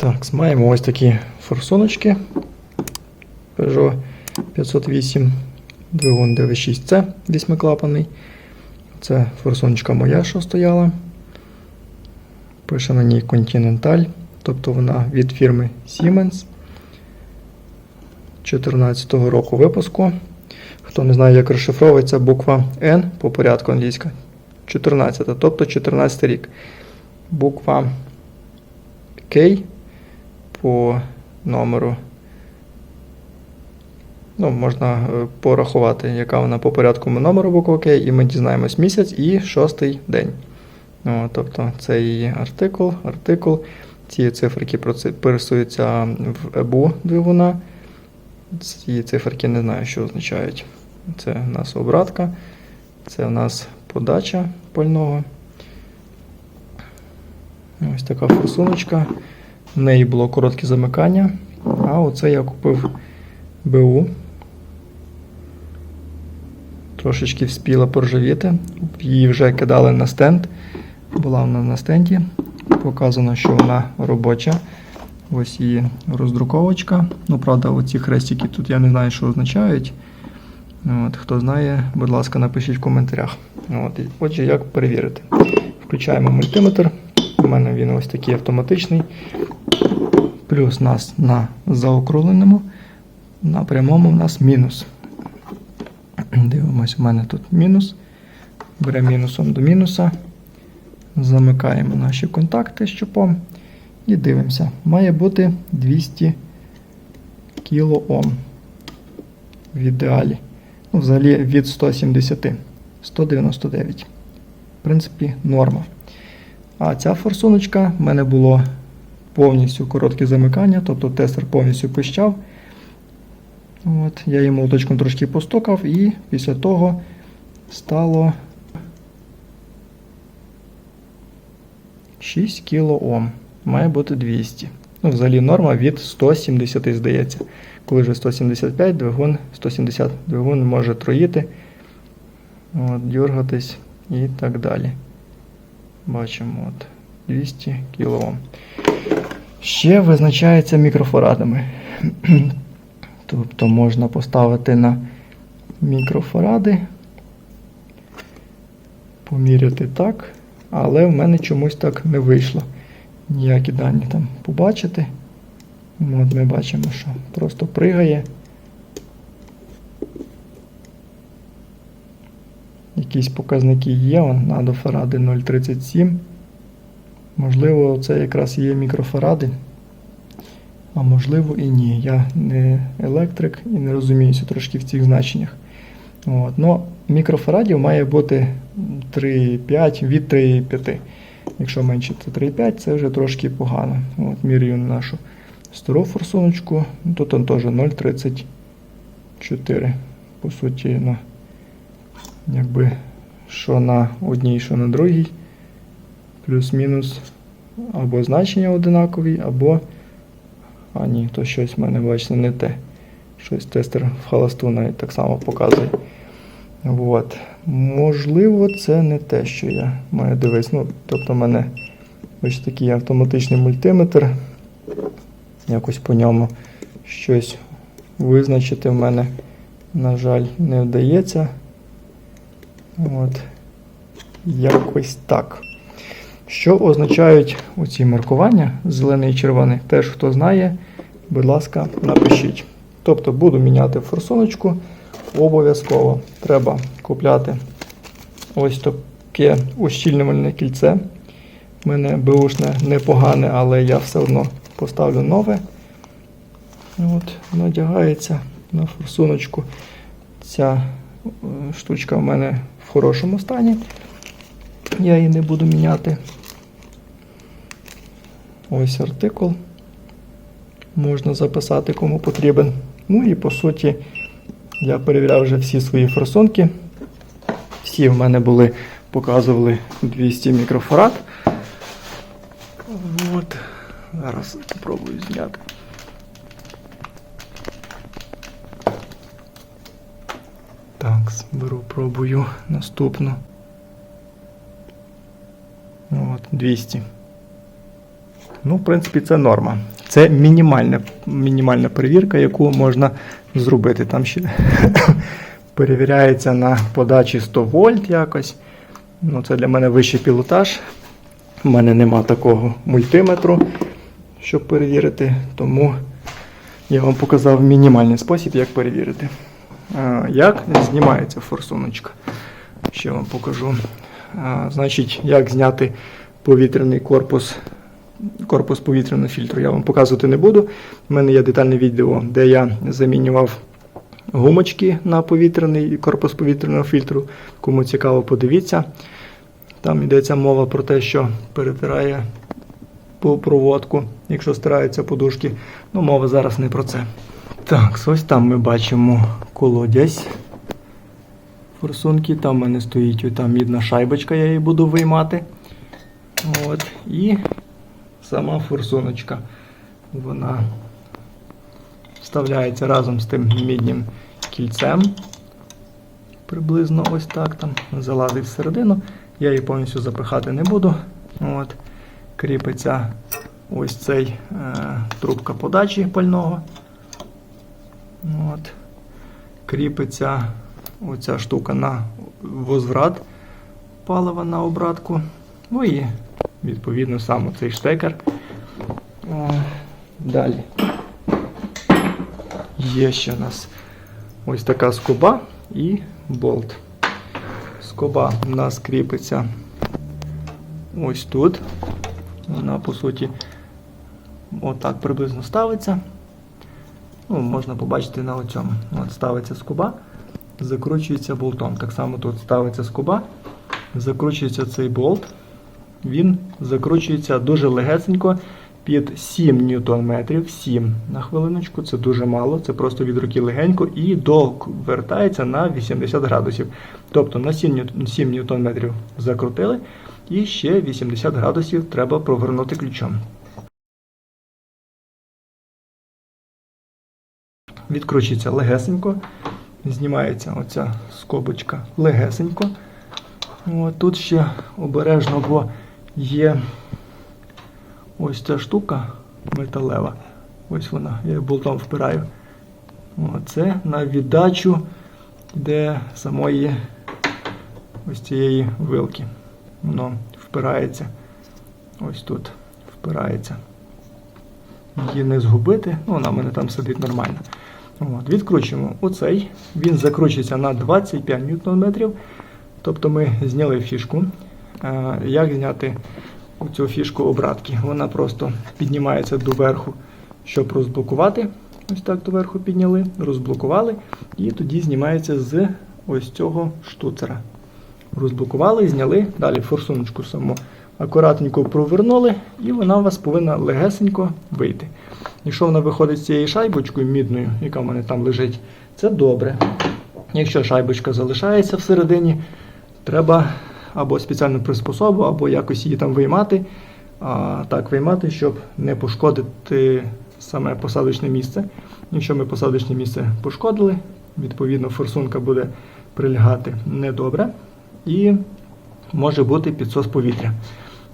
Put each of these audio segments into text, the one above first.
Так, маємо ось такі форсуночки. Peugeot 508, двигун 96C, вісьмиклапаний. Це форсуночка моя, що стояла. Пише на ній Continental, тобто вона від фірми Siemens 2014 року випуску. Хто не знає, як розшифровується буква N по порядку англійська. 14, тобто 14 рік. Буква K по номеру. Ну, можна е, порахувати, яка вона по порядку номеру буква і ми дізнаємось місяць і шостий день. Ну, тобто це її артикул, артикул. Ці циферки пересуються в ЕБУ двигуна. Ці циферки не знаю, що означають. Це в нас обратка, це в нас подача пального. Ось така форсуночка. В неї було коротке замикання. А оце я купив БУ. Трошечки вспіла поржавіти. Її вже кидали на стенд. Була вона на стенді. Показано, що вона робоча. Ось її роздруковочка. Ну, правда, оці хрестики тут я не знаю, що означають. От, хто знає, будь ласка, напишіть в коментарях. От, отже, як перевірити? Включаємо мультиметр. У мене він ось такий автоматичний. Плюс у нас на заокругленому, на прямому у нас мінус. Дивимось, у мене тут мінус. Беремо мінусом до мінуса. Замикаємо наші контакти щупом і дивимося. Має бути 200 кОм в ідеалі. Ну, взагалі від 170, 199. В принципі, норма. А ця форсуночка в мене було повністю коротке замикання, тобто тестер повністю пищав. От, я її молоточком трошки постукав і після того стало 6 кОм. Має бути 200. Ну, взагалі норма від 170, здається. Коли вже 175, двигун 170 двигун може троїти, от, дергатись і так далі. Бачимо от, 200 кОм. Ще визначається мікрофарадами. Тобто можна поставити на мікрофаради, поміряти так, але в мене чомусь так не вийшло. Ніякі дані там побачити. От ми бачимо, що просто пригає. Якісь показники є, он, надофаради 0,37. Можливо, це якраз є мікрофаради. А можливо і ні. Я не електрик і не розуміюся трошки в цих значеннях. От. Но мікрофарадів має бути 3,5 від 3,5. Якщо менше це 3,5, це вже трошки погано. От, Міряю нашу стару форсуночку. Тут он теж 0,34. По суті, ну, якби що на одній, що на другій. Плюс-мінус або значення одинакові, або. А ні, то щось в мене, бачите, не те. Щось тестер в холосту навіть так само показує. От. Можливо, це не те, що я маю дивитися. Ну, тобто, в мене ось такий автоматичний мультиметр. Якось по ньому щось визначити в мене, на жаль, не вдається. От. Якось так. Що означають оці маркування зелений і червоний? Теж хто знає, будь ласка, напишіть. Тобто буду міняти форсуночку. Обов'язково треба купляти ось таке ущільнювальне кільце. У мене беушне непогане, але я все одно поставлю нове. От, Надягається на форсуночку. Ця е, штучка в мене в хорошому стані. Я її не буду міняти. Ось артикул. Можна записати кому потрібен. Ну і по суті, я перевіряв вже всі свої форсунки. Всі в мене були, показували 200 мікрофарад. От. Зараз спробую зняти. Так, беру, пробую наступну. От, 200. Ну, в принципі, це норма. Це мінімальна, мінімальна перевірка, яку можна зробити. Там ще перевіряється на подачі 100 вольт якось. Ну, це для мене вищий пілотаж. У мене нема такого мультиметру, щоб перевірити, тому я вам показав мінімальний спосіб, як перевірити. Як знімається форсуночка? Ще вам покажу. Значить, як зняти повітряний корпус, корпус повітряного фільтру. Я вам показувати не буду. У мене є детальне відео, де я замінював гумочки на повітряний корпус повітряного фільтру. Кому цікаво, подивіться. Там йдеться мова про те, що перетирає по проводку, якщо стираються подушки. Ну, мова зараз не про це. Так, ось там ми бачимо колодязь форсунки. Там в мене стоїть ота мідна шайбочка, я її буду виймати. От. І сама форсуночка. Вона вставляється разом з тим міднім кільцем. Приблизно ось так там залазить всередину. Я її повністю запихати не буду. От. Кріпиться ось цей е, трубка подачі пального. От. Кріпиться оця штука на возврат палива на обратку. Ну і відповідно сам цей штекер. Далі. Є ще у нас ось така скоба і болт. Скоба у нас кріпиться ось тут. Вона, по суті, отак приблизно ставиться. Ну, Можна побачити на оцьому. От ставиться скоба, закручується болтом. Так само тут ставиться скоба, закручується цей болт. Він закручується дуже легесенько під 7 ньютон метрів. 7 на хвилиночку, це дуже мало, це просто від руки легенько і довертається на 80 градусів. Тобто на 7 ньют- 7 ньютон метрів закрутили, і ще 80 градусів треба провернути ключом. Відкручується легесенько, знімається оця скобочка легесенько. От, тут ще обережно, бо є ось ця штука металева. Ось вона, я її болтом впираю. Оце на віддачу йде самої ось цієї вилки. Воно впирається. Ось тут впирається. Її не згубити, ну вона в мене там сидить нормально. От, відкручуємо оцей. Він закручується на 25 ньютон-метрів. Тобто ми зняли фішку. Е, Як зняти цю фішку обратки? Вона просто піднімається доверху, щоб розблокувати. Ось так доверху підняли, розблокували, і тоді знімається з ось цього штуцера. Розблокували, зняли, далі форсуночку саму акуратненько провернули, і вона у вас повинна легесенько вийти. Якщо вона виходить з цією шайбочкою мідною, яка в мене там лежить, це добре. Якщо шайбочка залишається всередині, треба або спеціальну приспособу, або якось її там виймати. А, так виймати, щоб не пошкодити саме посадочне місце. Якщо ми посадочне місце пошкодили, відповідно форсунка буде прилягати недобре і може бути підсос повітря.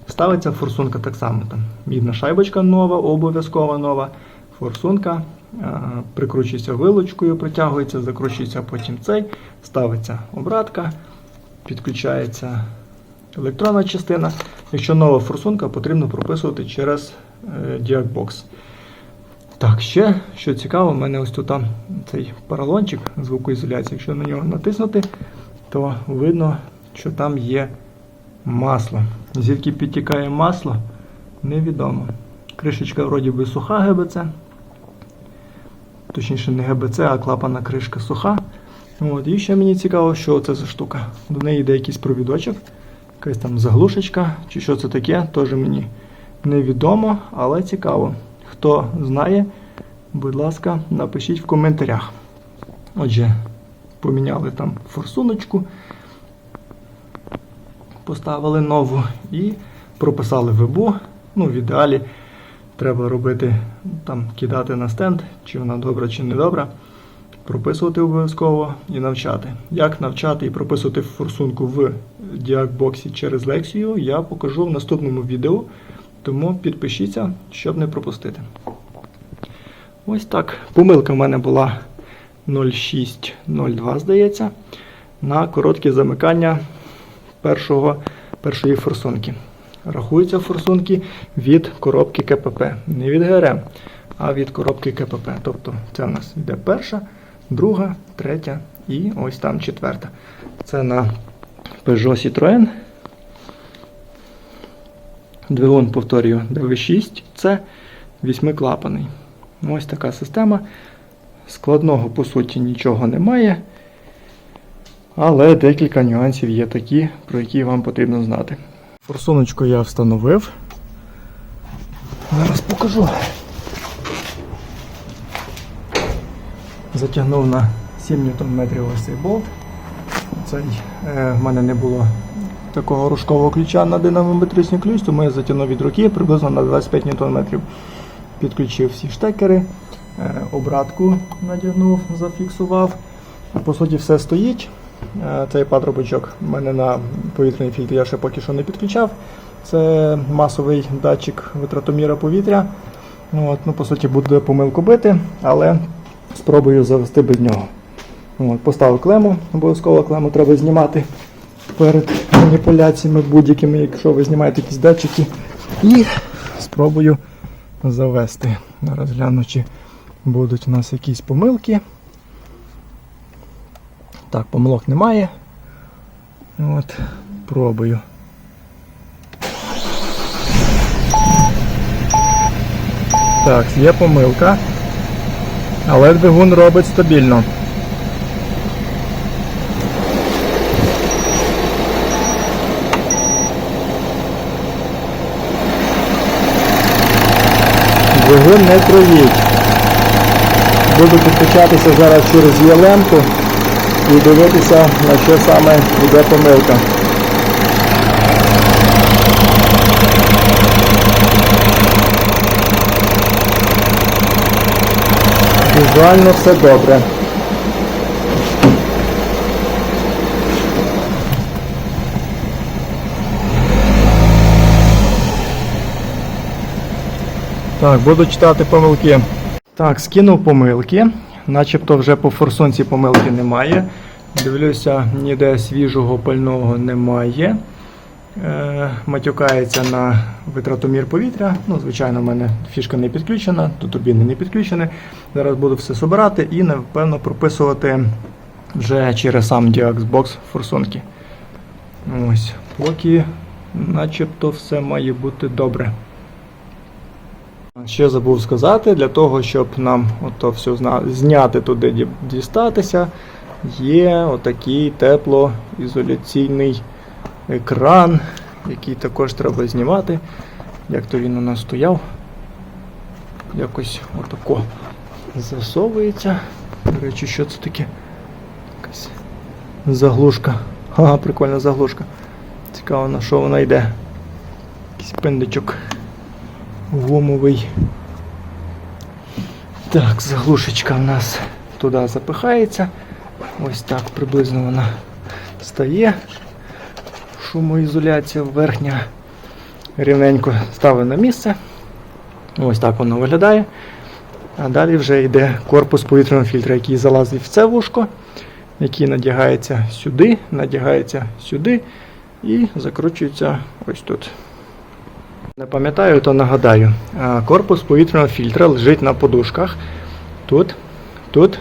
Ставиться форсунка так само. Там Мідна шайбочка нова, обов'язкова нова. Форсунка прикручується вилочкою, притягується, закручується потім цей, ставиться обратка, підключається електронна частина. Якщо нова форсунка, потрібно прописувати через е, діагбокс. Так, ще що цікаво, в мене ось тут там цей поролончик звукоізоляції. Якщо на нього натиснути, то видно, що там є масло. Звідки підтікає масло, невідомо. Кришечка вроді би суха ГБЦ. Точніше, не ГБЦ, а клапана кришка суха. От, і ще мені цікаво, що це за штука. До неї йде якийсь провідочок, якась там заглушечка, чи що це таке, теж мені невідомо, але цікаво. Хто знає, будь ласка, напишіть в коментарях. Отже, поміняли там форсуночку, поставили нову і прописали вебу. Ну, в ідеалі треба робити, там, кидати на стенд, чи вона добра, чи не добра. Прописувати обов'язково і навчати. Як навчати і прописувати форсунку в діагбоксі через лекцію, я покажу в наступному відео. Тому підпишіться, щоб не пропустити. Ось так. Помилка в мене була 0602, здається, на коротке замикання першого, першої форсунки. Рахуються форсунки від коробки КПП. Не від ГРМ, а від коробки КПП. Тобто це у нас йде перша, друга, третя і ось там четверта. Це на Peugeot Citroën. Двигун, повторюю, DV6, це восьмиклапаний. Ось така система. Складного, по суті, нічого немає. Але декілька нюансів є такі, про які вам потрібно знати. Форсуночку я встановив. Зараз покажу. Затягнув на 7 Нм ось цей болт. Цей, е, в мене не було такого рушкового ключа на динамометричний ключ, тому я затягнув від руки приблизно на 25 Нм. Підключив всі штекери, е, обратку надягнув, зафіксував. По суті, все стоїть. Е, Цей патрубочок в мене на повітряний фільтр я ще поки що не підключав. Це масовий датчик витратоміра повітря. Ну, От, ну, по суті, буде помилку бити, але спробую завести без нього. От, поставив клему, обов'язково клему треба знімати перед маніпуляціями будь-якими, якщо ви знімаєте якісь датчики. І спробую завести. Зараз гляну, чи будуть у нас якісь помилки. Так, помилок немає. От, пробую. Так, є помилка. Але двигун робить стабільно. Двигун не троїть. Буду підключатися зараз через ЄЛМку і дивитися, на що саме йде помилка. Візуально все добре. Так, буду читати помилки. Так, скинув помилки. Начебто вже по форсунці помилки немає. Дивлюся, ніде свіжого пального немає. Е, матюкається на витратомір повітря. Ну, звичайно, в мене фішка не підключена, до турбіни не підключена. Зараз буду все собирати і, напевно, прописувати вже через сам Diaxbox форсунки. Ось, поки начебто все має бути добре. Ще забув сказати, для того, щоб нам ото все зняти туди, дістатися, є отакий теплоізоляційний екран, який також треба знімати. Як то він у нас стояв. Якось отако засовується. До речі, що це таке? Якась заглушка. Ага, прикольна заглушка. Цікаво, на що вона йде. Якийсь пиндичок гумовий. Так, заглушечка в нас туди запихається. Ось так приблизно вона стає. Шумоізоляція верхня рівненько ставить на місце. Ось так воно виглядає. А далі вже йде корпус повітряного фільтра, який залазить в це вушко, який надягається сюди, надягається сюди і закручується ось тут. Не пам'ятаю, то нагадаю. Корпус повітряного фільтра лежить на подушках. Тут, тут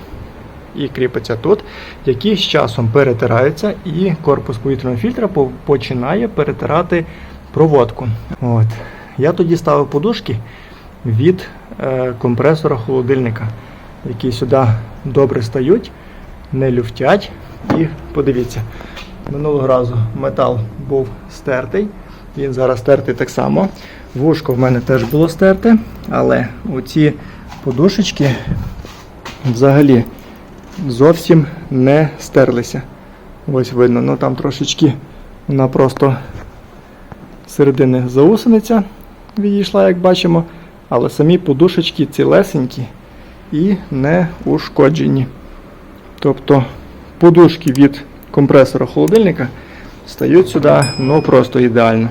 і кріпиться тут, які з часом перетираються, і корпус повітряного фільтра починає перетирати проводку. От. Я тоді ставив подушки від е, компресора холодильника, які сюди добре стають, не люфтять. І подивіться, минулого разу метал був стертий. Він зараз стертий так само. Вушко в мене теж було стерте, але оці подушечки взагалі зовсім не стерлися. Ось видно, ну там трошечки вона просто середини заусениця відійшла, як бачимо, але самі подушечки цілесенькі і не ушкоджені. Тобто подушки від компресора холодильника стають сюди ну просто ідеально.